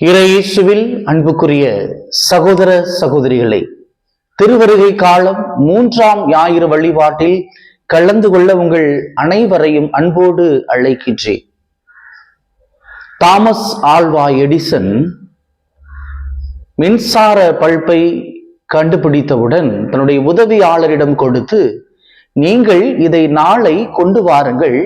இறையேசுவில் அன்புக்குரிய சகோதர சகோதரிகளை திருவருகை காலம் மூன்றாம் ஞாயிறு வழிபாட்டில் கலந்து கொள்ள உங்கள் அனைவரையும் அன்போடு அழைக்கின்றேன். தாமஸ் ஆல்வா எடிசன் மின்சார பல்பை கண்டுபிடித்தவுடன் தன்னுடைய உதவியாளரிடம் கொடுத்து நீங்கள் இதை நாளை கொண்டு வாருங்கள்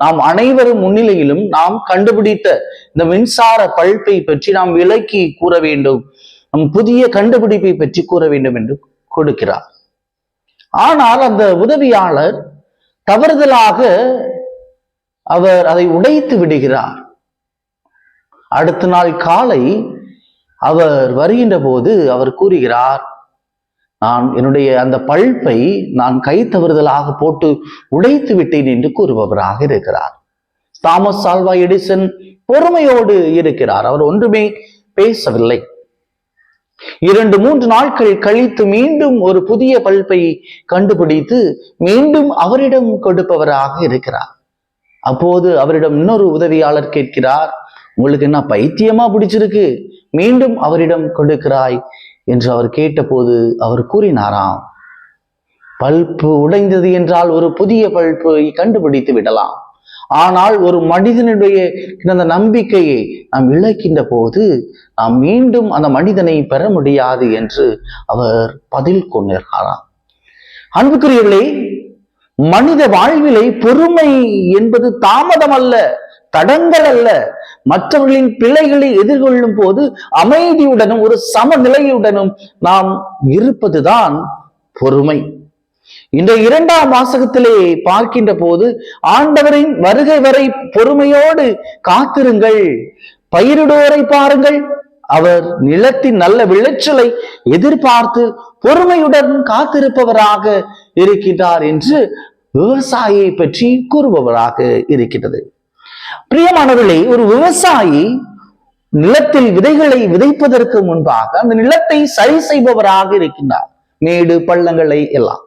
நாம் அனைவரும் முன்னிலையிலும் நாம் கண்டுபிடித்த இந்த மின்சார பல்பை பற்றி நாம் விலக்கி கூற வேண்டும். நம் புதிய கண்டுபிடிப்பை பற்றி கூற வேண்டும் என்று கொடுக்கிறார். ஆனால் அந்த உதவியாளர் தவறுதலாக அவர் அதை உடைத்து விடுகிறார். அடுத்த நாள் காலை அவர் வருகின்ற போது அவர் கூறுகிறார் நான் என்னுடைய அந்த பல்பை நான் கை தவறுதலாக போட்டு உடைத்து விட்டேன் என்று கூறுபவராக இருக்கிறார். தாமஸ் ஆல்வா எடிசன் பொறுமையோடு இருக்கிறார். அவர் ஒன்றுமே பேசவில்லை. இரண்டு மூன்று நாட்கள் கழித்து மீண்டும் ஒரு புதிய பல்பை கண்டுபிடித்து மீண்டும் அவரிடம் கொடுப்பவராக இருக்கிறார். அப்போது அவரிடம் இன்னொரு உதவியாளர் கேட்கிறார். உங்களுக்கு என்ன பைத்தியமா பிடிச்சிருக்கு? மீண்டும் அவரிடம் கொடுக்கிறாய் என்று அவர் கேட்டபோது அவர் கூறினாராம் பல்பு உடைந்தது என்றால் ஒரு புதிய பல்பை கண்டுபிடித்து விடலாம். ஆனால் ஒரு மனிதனுடைய அந்த நம்பிக்கையை நாம் இழக்கின்ற போது நாம் மீண்டும் அந்த மனிதனை பெற முடியாது என்று அவர் பதில் கொண்டிருக்கிறாராம். அன்புக்குரியவர்களே மனித வாழ்விலை பொறுமை என்பது தாமதம் அல்ல தடங்கள் அல்ல. மற்றவர்களின் பிழைகளை எதிர்கொள்ளும் போது அமைதியுடனும் ஒரு சமநிலையுடனும் நாம் இருப்பதுதான் பொறுமை. இந்த இரண்டாம் வாசகத்திலே பார்க்கின்ற போது ஆண்டவரின் வருகை வரை பொறுமையோடு காத்திருங்கள். பயிரிடுவோரை பாருங்கள். அவர் நிலத்தின் நல்ல விளைச்சலை எதிர்பார்த்து பொறுமையுடன் காத்திருப்பவராக இருக்கின்றார் என்று விவசாயியை பற்றி கூறுபவராக இருக்கின்றது. பிரியமானவர்களே ஒரு விவசாயி நிலத்தில் விதைகளை விதைப்பதற்கு முன்பாக அந்த நிலத்தை சரி செய்பவராக இருக்கின்றார். மேடு பள்ளங்களை எல்லாம்.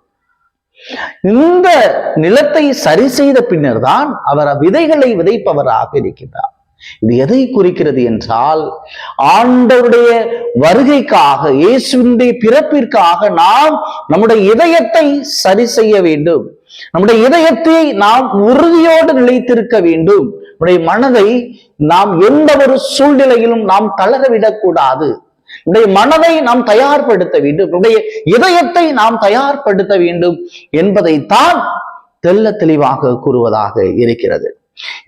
இந்த நிலத்தை சரி செய்த பின்னர் தான் அவர் விதைகளை விதைப்பவராக இருக்கின்றார். இது எதை குறிக்கிறது என்றால் ஆண்டவருடைய வருகைக்காக இயேசுடைய பிறப்பிற்காக நாம் நம்முடைய இதயத்தை சரி செய்ய வேண்டும். நம்முடைய இதயத்தை நாம் உறுதியோடு நிலைத்திருக்க வேண்டும். நம்முடைய மனதை நாம் எந்த ஒரு சூழ்நிலையிலும் நாம் தளர விடக்கூடாது நம்முடைய மனதை நாம் தயார்படுத்த வேண்டும். நம்முடைய இதயத்தை நாம் தயார்படுத்த வேண்டும் என்பதைத்தான் தெல்ல தெளிவாக கூறுவதாக இருக்கிறது.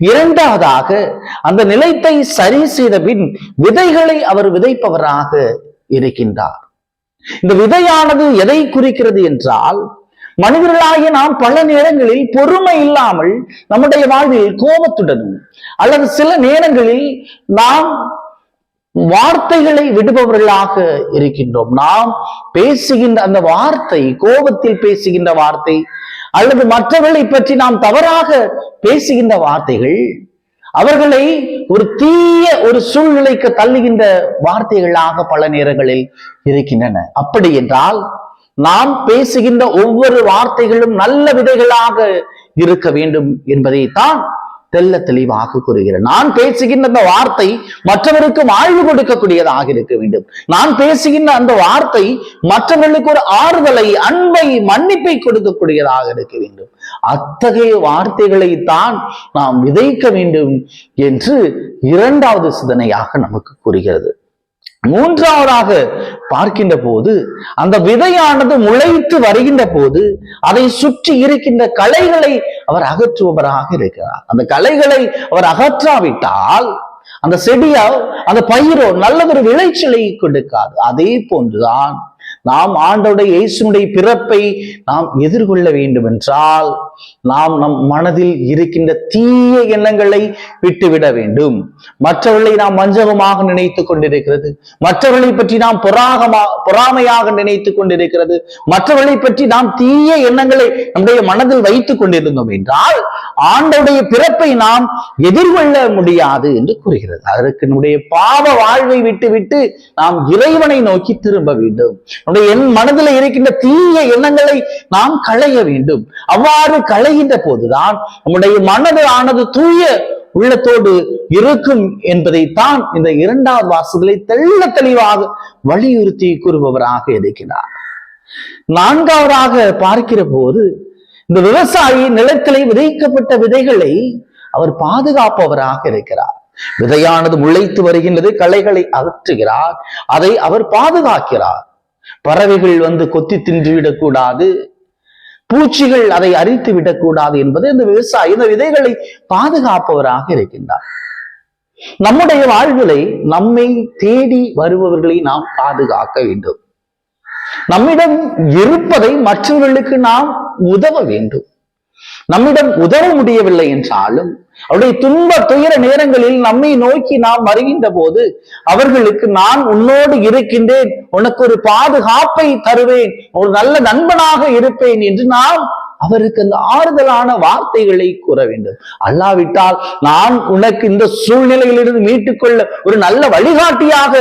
இரண்டாவதாக அந்த நிலத்தை சரி செய்த பின் விதைகளை அவர் விதைப்பவராக இருக்கின்றார். இந்த விதையானது எதை குறிக்கிறது என்றால் மனிதர்களாகிய நாம் பல நேரங்களில் பொறுமை இல்லாமல் நம்முடைய வாழ்வில் கோபத்துடனும் அல்லது சில நேரங்களில் நாம் வார்த்தைகளை விடுபவர்களாக இருக்கின்றோம். நாம் பேசுகின்ற அந்த வார்த்தை கோபத்தில் பேசுகின்ற வார்த்தை அல்லது மற்றவர்களை பற்றி நாம் தவறாக பேசுகின்ற வார்த்தைகள் அவர்களை ஒரு தீய ஒரு சூழ்நிலைக்கு தள்ளுகின்ற வார்த்தைகளாக பல நேரங்களில் இருக்கின்றன. அப்படி என்றால் நாம் பேசுகின்ற ஒவ்வொரு வார்த்தைகளும் நல்ல விதைகளாக இருக்க வேண்டும் என்பதைத்தான் தெல்ல தெளிவாக கூறுகிறேன். நான் பேசுகின்ற அந்த வார்த்தை மற்றவருக்கு வாழ்வு கொடுக்கக்கூடியதாக இருக்க வேண்டும். நான் பேசுகின்ற அந்த வார்த்தை மற்றவர்களுக்கு ஒரு ஆறுதலை அன்பை மன்னிப்பை கொடுக்கக்கூடியதாக இருக்க வேண்டும். அத்தகைய வார்த்தைகளை தான் நாம் விதைக்க வேண்டும் என்று இரண்டாவது சிந்தனையாக நமக்கு கூறுகிறது. மூன்றாவதாக பார்க்கின்ற போது அந்த விதையானது முளைத்து வருகின்ற போது அதை சுற்றி இருக்கின்ற களைகளை அவர் அகற்றுபவராக இருக்கிறார். அந்த களைகளை அவர் அகற்றாவிட்டால் அந்த செடியோ அந்த பயிரோ நல்லதொரு விளைச்சலை கொடுக்காது. அதே போன்றுதான் நாம் ஆண்டோடைய இயேசுனுடைய பிறப்பை நாம் எதிர்கொள்ள வேண்டும் என்றால் நாம் நம் மனதில் இருக்கின்ற தீய எண்ணங்களை விட்டுவிட வேண்டும். மற்றவர்களை நாம் வஞ்சகமாக நினைத்துக் கொண்டிருக்கிறது. மற்றவர்களை பற்றி நாம் பொறாகமா பொறாமையாக நினைத்துக் கொண்டிருக்கிறது. மற்றவர்களை பற்றி நாம் தீய எண்ணங்களை நம்முடைய மனதில் வைத்துக் கொண்டிருந்தோம் என்றால் ஆண்டோடைய பிறப்பை நாம் எதிர்கொள்ள முடியாது என்று கூறுகிறது. அதற்கு நம்முடைய பாவ வாழ்வை விட்டுவிட்டு நாம் இறைவனை நோக்கி திரும்ப வேண்டும். நம்முடைய என் மனதில் இருக்கின்ற தீய எண்ணங்களை நாம் களைய வேண்டும். அவ்வாறு எல்லாம் களைகின்ற போதுதான் நம்முடைய மனது ஆனது தூய உள்ளத்தோடு இருக்கும் என்பதைத்தான் இந்த இரண்டாவது வாசகங்களை தெள்ள தெளிவாக வலியுறுத்தி கூறுபவராக இருக்கிறார். நான்காவதாக பார்க்கிற போது இந்த விவசாயி நிலத்திலே விதைக்கப்பட்ட விதைகளை அவர் பாதுகாப்பவராக இருக்கிறார். விதையானது முளைத்து வருகின்றது களைகளை அகற்றுகிறார். அதை அவர் பாதுகாக்கிறார். பறவைகள் வந்து கொத்தி தின்று விடக்கூடாது பூச்சிகள் அதை அரித்து விடக்கூடாது என்பது இந்த விவசாயி இந்த விதைகளை பாதுகாப்பவராக இருக்கின்றார். நம்முடைய வாழ்விலை நம்மை தேடி வருபவர்களை நாம் பாதுகாக்க வேண்டும். நம்மிடம் இருப்பதை மற்றவர்களுக்கு நாம் உதவ வேண்டும். நம்மிடம் உதவ முடியவில்லை என்றாலும் அவருடைய துன்ப துயர நேரங்களில் நம்மை நோக்கி நாம் வருகின்ற போது அவர்களுக்கு நான் உன்னோடு இருக்கின்றேன். உனக்கு ஒரு பாதுகாப்பை தருவேன். ஒரு நல்ல நண்பனாக இருப்பேன் என்று நாம் அவருக்கு அந்த ஆறுதலான வார்த்தைகளை கூற வேண்டும். அல்லாவிட்டால் நான் உனக்கு இந்த சூழ்நிலையிலிருந்து மீட்டுக்கொள்ள ஒரு நல்ல வழிகாட்டியாக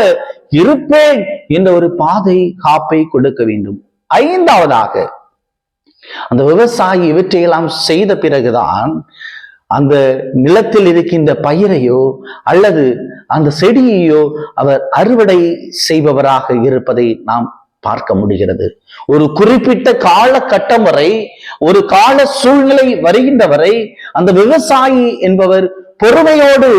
இருப்பேன் என்ற ஒரு பாதை காப்பை கொடுக்க வேண்டும். ஐந்தாவதாக அந்த விவசாயி இவற்றையெல்லாம் செய்த பிறகுதான் அந்த நிலத்தில் இருக்கின்ற பயிரையோ அல்லது அந்த செடியையோ அவர் அறுவடை செய்பவராக இருப்பதை நாம் பார்க்க முடிகிறது. ஒரு குறிப்பிட்ட காலகட்டம் வரை ஒரு கால சூழ்நிலை வருகின்ற வரை அந்த விவசாயி என்பவர் பொறுமையோடு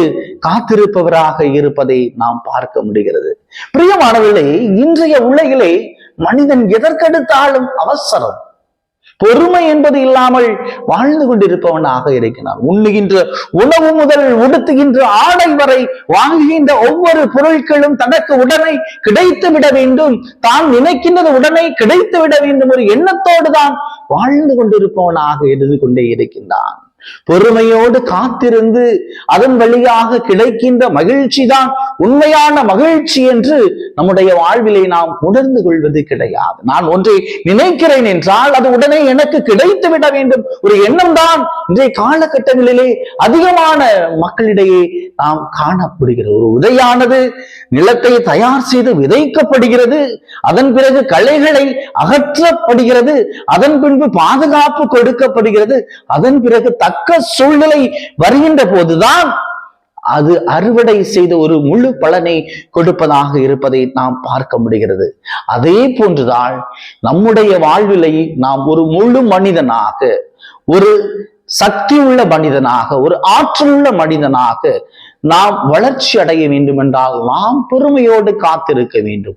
காத்திருப்பவராக இருப்பதை நாம் பார்க்க முடிகிறது. பிரியமானவர்களே இன்றைய உலகிலே மனிதன் எதற்கெடுத்தாலும் அவசரம். பொறுமை என்பது இல்லாமல் வாழ்ந்து கொண்டிருப்பவனாக இருக்கிறான். உண்ணுகின்ற உணவு முதல் உடுத்துகின்ற ஆடை வரை வாங்குகின்ற ஒவ்வொரு பொருட்களும் தனக்கு உடனே கிடைத்து விட வேண்டும். தான் நினைக்கின்றது உடனே கிடைத்து விட வேண்டும். ஒரு எண்ணத்தோடு தான் வாழ்ந்து கொண்டிருப்பவனாக இருந்து கொண்டே இருக்கின்றான். பொறுமையோடு காத்திருந்து அதன் வழியாக கிடைக்கின்ற மகிழ்ச்சி தான் உண்மையான மகிழ்ச்சி என்று நம்முடைய வாழ்விலை நாம் உணர்ந்து கொள்வது கிடையாது. நான் ஒன்றை நினைக்கிறேன் என்றால் அது உடனே எனக்கு கிடைத்து விட வேண்டும். ஒரு எண்ணம் தான் இன்றைய காலகட்டங்களிலே அதிகமான மக்களிடையே நாம் காணப்படுகிற ஒரு உதையானது நிலத்தை தயார் செய்து விதைக்கப்படுகிறது. அதன் பிறகு களைகளை அகற்றப்படுகிறது. அதன் பின்பு பாதுகாப்பு கொடுக்கப்படுகிறது. அதன் பிறகு தக்க சூழ்நிலை வருகின்ற போதுதான் அது அறுவடை செய்த ஒரு முழு பலனை கொடுப்பதாக இருப்பதை நாம் பார்க்க முடிகிறது. அதே போன்றுதான் நம்முடைய வாழ்விலை நாம் ஒரு முழு மனிதனாக ஒரு சக்தி உள்ள மனிதனாக ஒரு ஆற்றலுள்ள மனிதனாக நாம் வளர்ச்சி அடைய வேண்டும் என்றால் நாம் பொறுமையோடு காத்திருக்க வேண்டும்.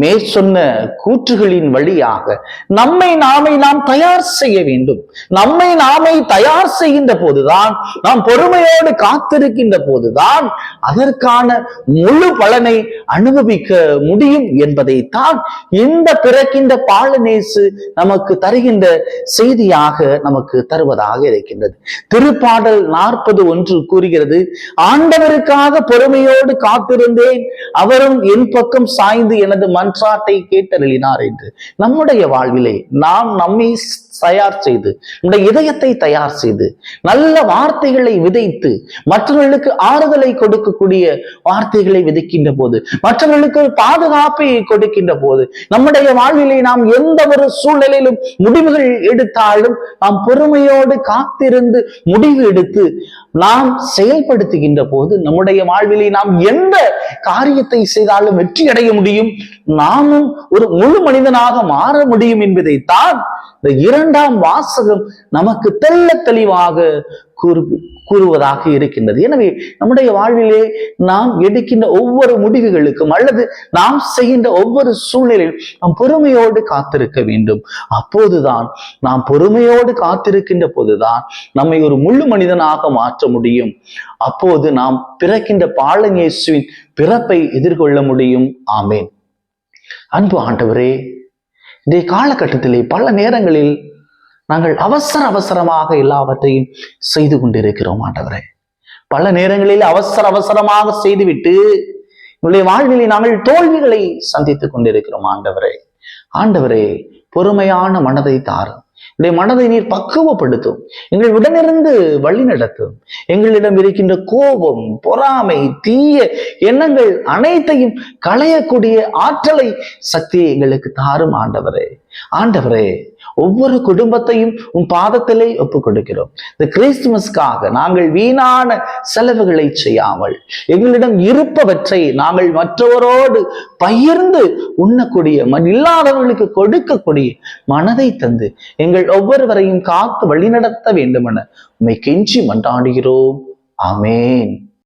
மே சொன்ன கூற்றுகளின் வழியாக நம்மை நாமே நாம் தயார் செய்ய வேண்டும். நம்மை நாமே தயார் செய்கின்ற போதுதான் நாம் பொறுமையோடு காத்திருக்கின்ற போதுதான் அதற்கான முழு பலனை அனுபவிக்க முடியும் என்பதைத்தான் இந்த பிறக்கின்ற பாலநேசு நமக்கு தருகின்ற செய்தியாக நமக்கு தருவதாக இருக்கின்றது. திருப்பாடல் நாற்பது ஒன்று கூறுகிறது ஆண்ட ஆண்டவருக்காக பொறுமையோடு காத்திருந்தேன். அவரும் என் பக்கம் சாய்ந்து எனது மன்றாட்டை கேட்டருளினார் என்று. நம்முடைய வாழ்விலே நாம் நம்மை தயார் செய்து நம்முடைய இதயத்தை தயார் செய்து நல்ல வார்த்தைகளை விதைத்து மற்றவர்களுக்கு ஆறுதலை கொடுக்கக்கூடிய வார்த்தைகளை விதைக்கின்ற போது மற்றவர்களுக்கு பாதுகாப்பை கொடுக்கின்ற போது நம்முடைய வாழ்விலே நாம் எந்த ஒரு சூழ்நிலையிலும் முடிவுகள் எடுத்தாலும் நாம் பொறுமையோடு காத்திருந்து முடிவு எடுத்து நாம் செயல்படுத்துகின்ற போது நம்முடைய வாழ்விலே நாம் எந்த காரியத்தை செய்தாலும் வெற்றி அடைய முடியும்? நாமும் ஒரு முழு மனிதனாக மாற முடியும் என்பதைத்தான் இந்த இரண்டாம் வாசகம் நமக்கு தெள்ள தெளிவாக கூறு கூறுவதாக இருக்கின்றது. எனவே நம்முடைய வாழ்விலே நாம் எடுக்கின்ற ஒவ்வொரு முடிவுகளுக்கும் அல்லது நாம் செய்கின்ற ஒவ்வொரு சூழ்நிலையில் நாம் பொறுமையோடு காத்திருக்க வேண்டும். அப்போதுதான் நாம் பொறுமையோடு காத்திருக்கின்ற போதுதான் நம்மை ஒரு முழு மனிதனாக மாற்ற முடியும். அப்போது நாம் பிறக்கின்ற பாலநேசுவின் பிறப்பை எதிர்கொள்ள முடியும். ஆமேன். அன்பு ஆண்டவரே இந்த காலகட்டத்திலே பல நேரங்களில் நாங்கள் அவசர அவசரமாக எல்லாவற்றையும் செய்து கொண்டிருக்கிறோம் ஆண்டவரே. பல நேரங்களில் அவசர அவசரமாக செய்துவிட்டு உங்களுடைய வாழ்விலே நாங்கள் தோல்விகளை சந்தித்துக் கொண்டிருக்கிறோம் ஆண்டவரே. ஆண்டவரே பொறுமையான மனதை தாரும். உடைய மனதை நீர் பக்குவப்படுத்தும். எங்கள் உடனிருந்து வழி நடத்தும். எங்களிடம் இருக்கின்ற கோபம் பொறாமை தீய எண்ணங்கள் அனைத்தையும் களையக்கூடிய ஆற்றலை சக்தியை எங்களுக்கு தாரும் ஆண்டவரே. ஆண்டவரே ஒவ்வொரு குடும்பத்தையும் உன் பாதத்திலே ஒப்பு கொடுக்கிறோம் இந்த கிறிஸ்துமஸ்க்காக நாங்கள் வீணான செலவுகளை செய்யாமல் எங்களிடம் இருப்பவற்றை நாங்கள் மற்றவரோடு பகிர்ந்து உண்ணக்கூடிய ம- இல்லாதவர்களுக்கு கொடுக்கக்கூடிய மனதை தந்து எங்கள் ஒவ்வொருவரையும் காத்து வழிநடத்த வேண்டும் என கெஞ்சி மன்றாடுகிறோம். ஆமென்.